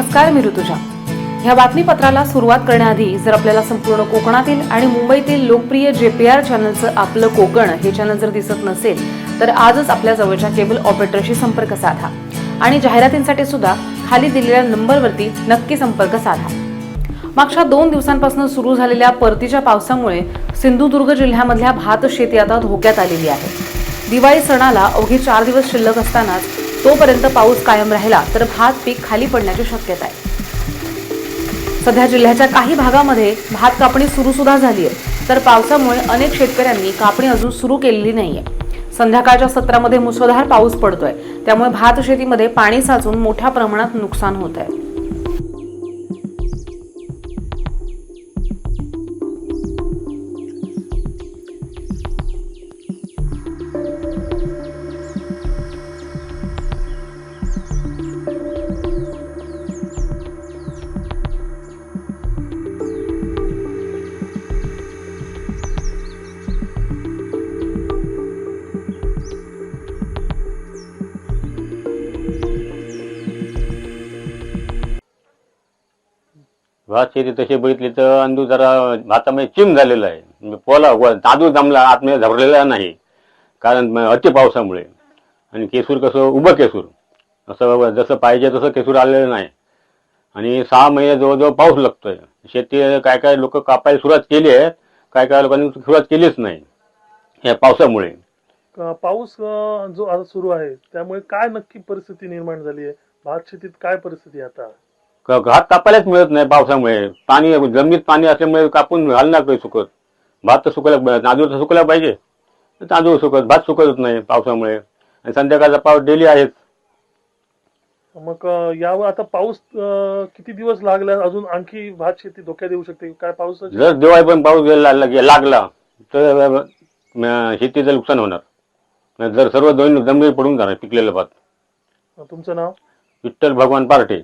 नमस्कार मी ऋतुजा. ह्या बातमीपत्राला सुरुवात करण्याआधी जर आपल्याला संपूर्ण कोकणातील आणि मुंबईतील लोकप्रिय जे पी आर चॅनलचं आपलं कोकण हे चॅनल जर दिसत नसेल तर आजच आपल्या जवळच्या केबल ऑपरेटरशी संपर्क साधा. आणि जाहिरातींसाठी सुद्धा खाली दिलेल्या नंबरवरती नक्की संपर्क साधा. मागच्या दोन दिवसांपासून सुरू झालेल्या परतीच्या पावसामुळे सिंधुदुर्ग जिल्ह्यामधल्या भात शेती आता धोक्यात आलेली आहे. दिवाळी सणाला अवघे चार दिवस शिल्लक असतानाच तोपर्यंत पाऊस कायम राहिला तर भात पीक खाली पडण्याची शक्यता आहे. सध्या जिल्ह्याच्या काही भागामध्ये भात कापणी सुरू सुद्धा झाली आहे तर पावसामुळे अनेक शेतकऱ्यांनी कापणी अजून सुरू केलेली नाहीये. संध्याकाळच्या सत्रामध्ये मुसळधार पाऊस पडतोय त्यामुळे भात शेतीमध्ये पाणी साचून मोठ्या प्रमाणात नुकसान होत आहे भात शेती तशी बघितली तर अंदू जरा भातामध्ये चिम झालेला आहे. म्हणजे पोला व- तांदूळ जमला आतमध्ये झबरलेला नाही. कारण अति पावसामुळे. आणि केसूर कसं उभं केसूर. असं जसं पाहिजे तसं केसूर आलेलं नाही. आणि सहा महिने जवळजवळ पाऊस लागतोय. शेती काय काय लोक कापायला सुरुवात केली आहे. काय काय लोकांनी सुरुवात केलीच नाही. या पावसामुळे. पाऊस जो आता सुरू आहे त्यामुळे काय नक्की परिस्थिती निर्माण झाली आहे? भात शेतीत काय परिस्थिती आता? भात कापायलाच मिळत नाही पावसामुळे. पाणी जमिनीत पाणी असल्यामुळे कापून घालणार काही सुकत भात तर सुकायला तांदूळ तर सुकायला पाहिजे. तांदूळ सुकत भात सुकतच नाही पावसामुळे. आणि संध्याकाळचा पाऊस डेली आहेच. मग यावर आता पाऊस किती दिवस लागला? अजून आणखी भात शेती धोक्यात येऊ शकते. काय पावसाची जर दिवाळी पण पाऊस गेला- लाग- लागला तर शेतीचं नुकसान होणार. जर सर्व दोन जमिनी पडून जाणार पिकलेलं भात. तुमचं नाव? विठ्ठल भगवान पार्टे